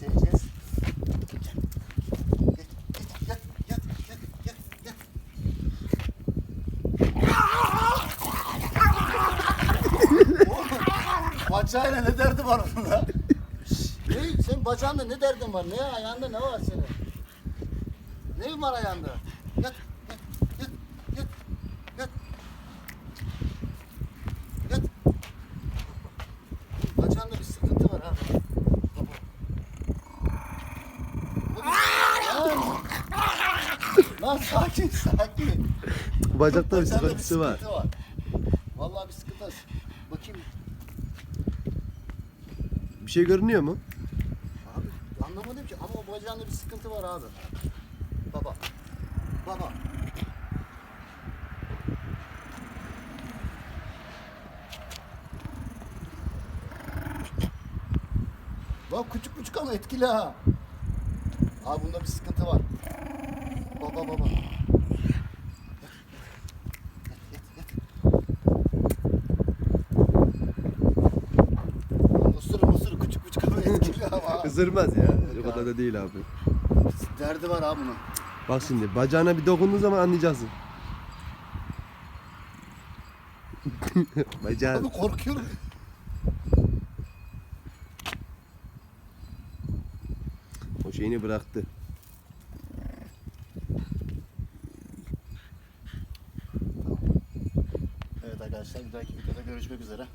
göstereceğiz. Bacağıyla ne derdi var bunda? ne? Senin bacağında ne derdin var? Ne ayağında ne var senin? Ne var ayağında? Yat. Lan sakin sakin. Bacakta bir Bacağında sıkıntısı var. var. Vallahi bir sıkıntı var. Bakayım. Bir şey görünüyor mu? Abi anlamadım ki ama o bacağında bir sıkıntı var abi. Baba. Baba. Bak küçük küçük ama etkili ha. Abi bunda bir sıkıntı var. Baba baba. Mısır mısır küçük küçük ama etkili ama. Isırmaz ya. O kadar da değil abi. Derdi var abi bunun. Bak şimdi bacağına bir dokunduğun zaman anlayacaksın. Bacağın. Abi korkuyorum. O şeyini bıraktı. Arkadaşlar bir dahaki videoda görüşmek üzere.